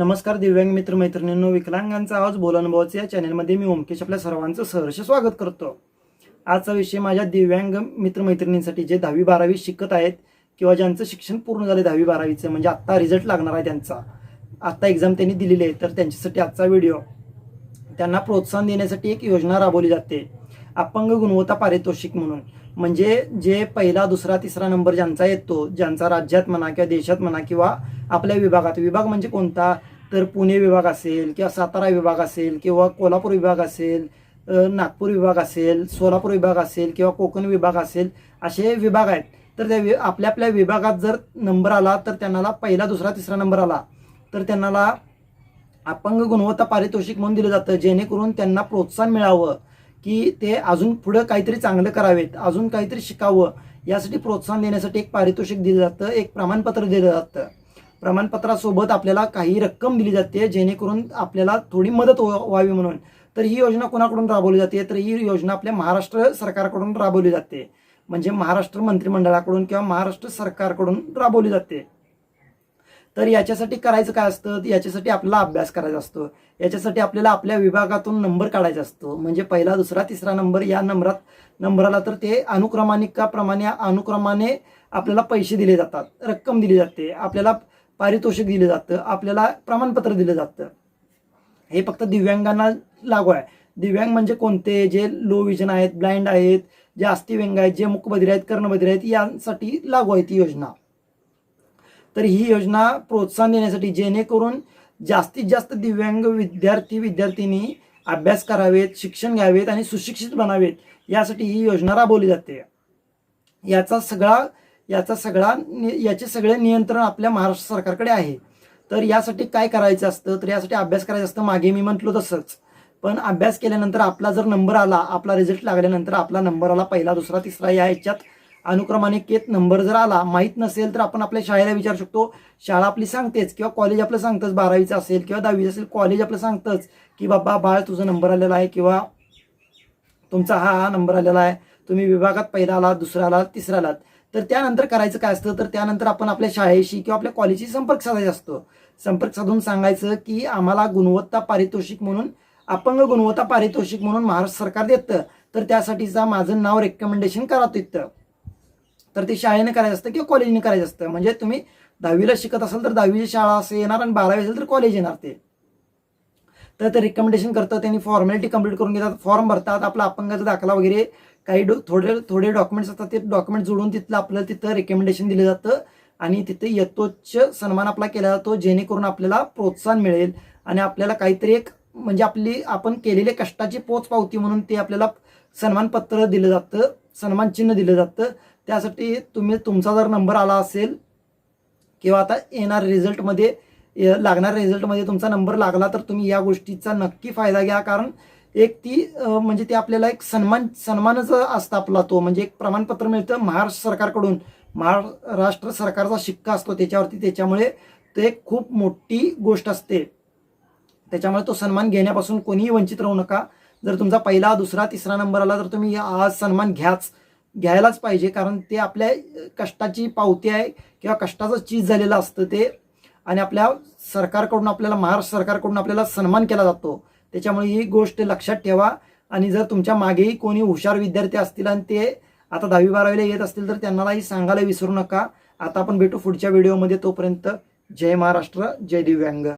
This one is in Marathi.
नमस्कार दिव्यांग मित्र मैत्रिणींनो विकलांगांचा आवाज बोलानुभवाचे या चॅनलमध्ये मी ओमकेश आपल्या सर्वांचं सहर्ष स्वागत करतो. आजचा विषय माझ्या दिव्यांग मित्रमैत्रिणींसाठी जे दहावी बारावी शिकत आहेत किंवा ज्यांचं शिक्षण पूर्ण झालं दहावी बारावीचं म्हणजे आत्ता रिझल्ट लागणार आहे त्यांचा. आत्ता एक्झाम त्यांनी दिलेली आहे तर त्यांच्यासाठी आजचा व्हिडिओ त्यांना प्रोत्साहन देण्यासाठी एक योजना राबवली जाते. अपंग गुणवत्ता पारितोषिक म्हणून. म्हणजे जे पहिला दुसरा तिसरा नंबर ज्यांचा येतो ज्यांचा राज्यात म्हणा किंवा देशात म्हणा किंवा आपल्या विभागात विभाग म्हणजे कोणता? तर पुणे विभाग असेल किंवा सातारा विभाग असेल किंवा कोल्हापूर विभाग असेल नागपूर विभाग असेल सोलापूर विभाग असेल किंवा कोकण विभाग असेल असे विभाग आहेत. तर त्या वि- आपल्या आपल्या विभागात जर नंबर आला तर त्यांना पहिला दुसरा तिसरा नंबर आला. तर त्यांना अपंग गुणवत्ता पारितोषिक म्हणून दिलं जातं जेणेकरून त्यांना प्रोत्साहन मिळावं. की ते अजून पुढं काहीतरी चांगलं करावेत अजून काहीतरी शिकावं यासाठी प्रोत्साहन देण्यासाठी एक पारितोषिक दिलं जातं एक प्रमाणपत्र दिलं जातं. प्रमाणपत्रासोबत आपल्याला काही रक्कम दिली जाते जेणेकरून आपल्याला थोडी मदत व्हावी म्हणून. तर ही योजना कोणाकडून राबवली जाते? तर ही योजना आपल्या महाराष्ट्र सरकारकडून राबवली जाते. म्हणजे महाराष्ट्र मंत्रिमंडळाकडून किंवा महाराष्ट्र सरकारकडून राबवली जाते. तर याच्यासाठी करायचं काय असतं? याच्यासाठी आपल्याला अभ्यास करायचा असतो. याच्यासाठी आपल्याला आपल्या विभागातून नंबर काढायचा असतो. म्हणजे पहिला दुसरा तिसरा नंबर या नंबरात नंबराला तर ते अनुक्रमानिकाप्रमाणे अनुक्रमाने आपल्याला पैसे दिले जातात. रक्कम दिली जाते. आपल्याला पारितोषिक दिलं जातं. आपल्याला प्रमाणपत्र दिलं जातं. हे फक्त दिव्यांगांना लागू आहे. दिव्यांग म्हणजे कोणते? जे लो विजन आहेत ब्लाइंड आहेत जे अस्थिव्यंग आहेत जे मुकबधिर आहेत कर्णबधिर आहेत यांसाठी लागू आहे ती योजना. तर ही योजना प्रोत्साहन देण्यासाठी जेणेकरून जास्तीत जास्त दिव्यांग विद्यार्थी विद्यार्थिनी अभ्यास करावेत शिक्षण घ्यावेत आणि सुशिक्षित बनावेत. यासाठी ही योजना राबवली जाते. याचा सगळा याचा सगळा याचे सगळे नियंत्रण आपल्या महाराष्ट्र सरकारकडे आहे. तर यासाठी काय करायचं असतं? तर यासाठी अभ्यास करायचं असतं. मागे मी म्हटलो तसंच. पण अभ्यास केल्यानंतर आपला जर नंबर आला आपला रिझल्ट लागल्यानंतर आपला नंबर आला पहिला दुसरा तिसरा या अनुक्रमाने अनुक्रमानिकेत नंबर जर आला माहीत नसेल तर आपण आपल्या शाळेला विचारू शकतो. शाळा आपली सांगतेच किंवा कॉलेज आपलं सांगतंच बारावीचं असेल किंवा दहावीचं असेल कॉलेज आपलं सांगतंच की बाबा बाळ तुझा नंबर आलेला आहे किंवा तुमचा हा हा नंबर आलेला आहे. तुम्ही विभागात पहिला आलात दुसरा आलात तिसरा आलात. तर त्यानंतर करायचं काय असतं? तर त्यानंतर आपण आपल्या शाळेशी किंवा आपल्या कॉलेजशी संपर्क साधायचा असतो. संपर्क साधून सांगायचं की आम्हाला गुणवत्ता पारितोषिक म्हणून अपंग गुणवत्ता पारितोषिक म्हणून महाराष्ट्र सरकार देतं. तर त्यासाठीचा माझं नाव रेकमेंडेशन करा तिथं. तर ते शाळेने करायचं असतं किंवा कॉलेजने करायचं असतं. म्हणजे तुम्ही दहावीला शिकत असाल तर दहावीची शाळा असं येणार आणि बारावी असेल तर कॉलेज येणार ते. तर ते रिकमेंडेशन करतं त्यांनी फॉर्मॅलिटी कंप्लीट करून घेतात फॉर्म भरतात आपला अपंगाचा दाखला वगैरे काही डो थोडे थोडे डॉक्युमेंट्स असतात ते डॉक्युमेंट जोडून तिथलं आपल्याला तिथं रिकमेंडेशन दिलं जातं आणि तिथे यथोच्च सन्मान आपला केला जातो जेणेकरून आपल्याला प्रोत्साहन मिळेल आणि आपल्याला काहीतरी एक म्हणजे आपली आपण केलेले कष्टाची पोच पावती म्हणून ते आपल्याला सन्मानपत्र दिलं जातं. सन्मान चिन्ह दिलं जातं. त्यासाठी तुम्ही तुमचा जर नंबर आला असेल किंवा आता येणार रिझल्टमध्ये लागणार रिझल्टमध्ये तुमचा नंबर लागला तर तुम्ही या गोष्टीचा नक्की फायदा घ्या. कारण एक ती म्हणजे ते आपल्याला एक सन्मान सन्मानच असतं आपला तो. म्हणजे एक प्रमाणपत्र मिळतं महाराष्ट्र सरकारकडून. महाराष्ट्र सरकारचा शिक्का असतो त्याच्यावरती. त्याच्यामुळे ते खूप मोठी गोष्ट असते. त्याच्यामुळे तो सन्मान घेण्यापासून कोणीही वंचित राहू नका. जर तुमचा पहिला दुसरा तिसरा नंबर आला तर तुम्ही आज सन्मान घ्याच घ्यायलाच पाहिजे. कारण ते आपल्या कष्टाची पावती आहे किंवा कष्टाचं चीज झालेलं असतं ते. आणि आपल्या सरकारकडून आपल्याला महाराष्ट्र सरकारकडून आपल्याला सन्मान केला जातो. त्याच्यामुळे ही गोष्ट लक्षात ठेवा. आणि जर तुमच्या मागेही कोणी हुशार विद्यार्थी असतील आणि ते आता दहावी बारावीला येत असतील तर त्यांनाही सांगायला विसरू नका. आता आपण भेटू पुढच्या व्हिडिओमध्ये. तोपर्यंत जय महाराष्ट्र जय दिव्यांग.